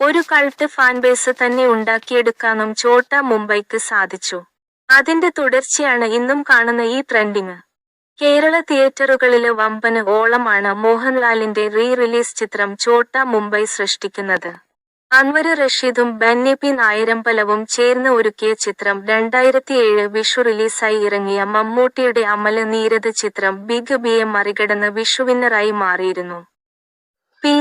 ഒരു cult fan base തന്നെ ഉണ്ടാക്കിയെടുക്കാനും ചോട്ട മുംബൈക്ക് സാധിച്ചു. അതിന്റെ തുടർച്ചയാണ് ഇന്നും കാണുന്ന ഈ ട്രെൻഡിങ്. കേരള തിയേറ്ററുകളിലെ വമ്പന് ഓളമാണ് മോഹൻലാലിന്റെ റീ റിലീസ് ചിത്രം ചോട്ട മുംബൈ സൃഷ്ടിക്കുന്നത്. അൻവര് റഷീദും ബന്നി പി നായരമ്പലവും ചേർന്ന് ഒരുക്കിയ ചിത്രം രണ്ടായിരത്തിയേഴ് വിഷു റിലീസായി ഇറങ്ങിയ മമ്മൂട്ടിയുടെ അമല നീരത് ചിത്രം ബിഗ് ബിയെ മറികടന്ന് വിഷുവിന്നറായി മാറിയിരുന്നു.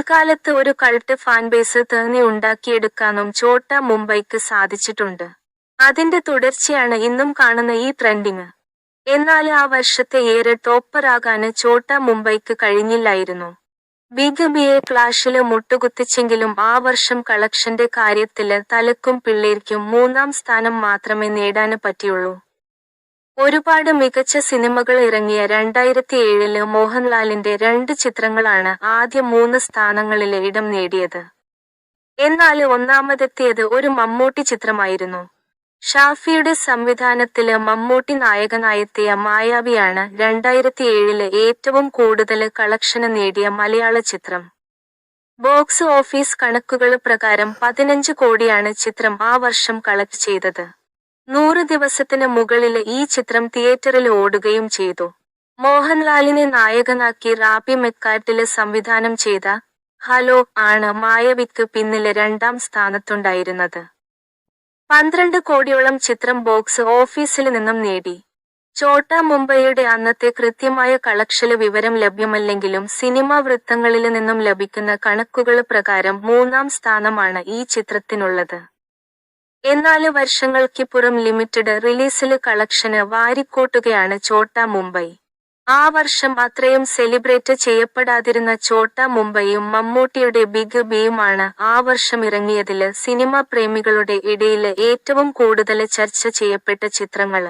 പിൽക്കാലത്ത് ഒരു കൾട്ട് ഫാൻ ബേസ് തന്നെ ഉണ്ടാക്കിയെടുക്കാനും ചോട്ട മുംബൈക്ക് സാധിച്ചിട്ടുണ്ട്. അതിന്റെ തുടർച്ചയാണ് ഇന്നും കാണുന്ന ഈ ട്രെൻഡിങ് എന്നാൽ ആ വർഷത്തെ ഏറെ ടോപ്പറാകാന് ചോട്ട മുംബൈക്ക് കഴിഞ്ഞില്ലായിരുന്നു. ബിഗ് ബിയെ ക്ലാഷിൽ മുട്ടുകുത്തിച്ചെങ്കിലും ആ വർഷം കളക്ഷന്റെ കാര്യത്തിൽ തലക്കും പിള്ളേർക്കും മൂന്നാം സ്ഥാനം മാത്രമേ നേടാന് പറ്റിയുള്ളൂ. ഒരുപാട് മികച്ച സിനിമകൾ ഇറങ്ങിയ രണ്ടായിരത്തി ഏഴിൽ മോഹൻലാലിന്റെ രണ്ട് ചിത്രങ്ങളാണ് ആദ്യ മൂന്ന് സ്ഥാനങ്ങളിലെ ഇടം നേടിയത്. എന്നാൽ ഒന്നാമതെത്തിയത് ഒരു മമ്മൂട്ടി ചിത്രമായിരുന്നു. ഷാഫിയുടെ സംവിധാനത്തിൽ മമ്മൂട്ടി നായകനായെത്തിയ മായാവിയാണ് രണ്ടായിരത്തി ഏഴിൽ ഏറ്റവും കൂടുതൽ കളക്ഷന് നേടിയ മലയാള ചിത്രം. ബോക്സ് ഓഫീസ് കണക്കുകൾ പ്രകാരം പതിനഞ്ച് കോടിയാണ് ചിത്രം ആ വർഷം കളക്ട് ചെയ്തത്. നൂറ് ദിവസത്തിന് മുകളിൽ ഈ ചിത്രം തിയേറ്ററിൽ ഓടുകയും ചെയ്തു. മോഹൻലാലിനെ നായകനാക്കി റാപ്പി മെക്കാട്ടിൽ സംവിധാനം ചെയ്ത ഹലോ ആണ് മായവിക്ക് പിന്നിൽ രണ്ടാം സ്ഥാനത്തുണ്ടായിരുന്നത്. പന്ത്രണ്ട് കോടിയോളം ചിത്രം ബോക്സ് ഓഫീസിൽ നിന്നും നേടി. ചോട്ട മുംബൈയുടെ അന്നത്തെ കൃത്യമായ കളക്ഷൽ വിവരം ലഭ്യമല്ലെങ്കിലും സിനിമാ വൃത്തങ്ങളിൽ നിന്നും ലഭിക്കുന്ന കണക്കുകൾ പ്രകാരം മൂന്നാം സ്ഥാനമാണ് ഈ ചിത്രത്തിനുള്ളത്. എന്നാൽ വർഷങ്ങൾക്കിപ്പുറം ലിമിറ്റഡ് റിലീസിൽ കളക്ഷന് വാരിക്കോട്ടുകയാണ് ചോട്ട മുംബൈ. ആ വർഷം അത്രയും സെലിബ്രേറ്റ് ചെയ്യപ്പെടാതിരുന്ന ചോട്ട മുംബൈയും മമ്മൂട്ടിയുടെ ബിഗ് ബിയുമാണ് ആ വർഷം ഇറങ്ങിയതിൽ സിനിമ പ്രേമികളുടെ ഇടയിൽ ഏറ്റവും കൂടുതൽ ചർച്ച ചെയ്യപ്പെട്ട ചിത്രങ്ങൾ.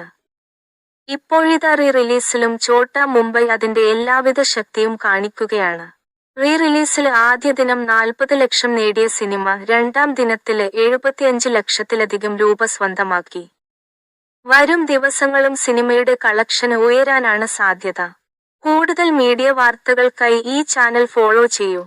ഇപ്പോഴിതാ റിലീസിലും ചോട്ട മുംബൈ അതിന്റെ എല്ലാവിധ ശക്തിയും കാണിക്കുകയാണ്. റീ റിലീസിൽ ആദ്യ ദിനം നാൽപ്പത് ലക്ഷം നേടിയ സിനിമ രണ്ടാം ദിനത്തിൽ എഴുപത്തിയഞ്ച് ലക്ഷത്തിലധികം രൂപ സ്വന്തമാക്കി. വരും ദിവസങ്ങളും സിനിമയുടെ കളക്ഷൻ ഉയരാനാണ് സാധ്യത. കൂടുതൽ മീഡിയ വാർത്തകൾക്കായി ഈ ചാനൽ ഫോളോ ചെയ്യൂ.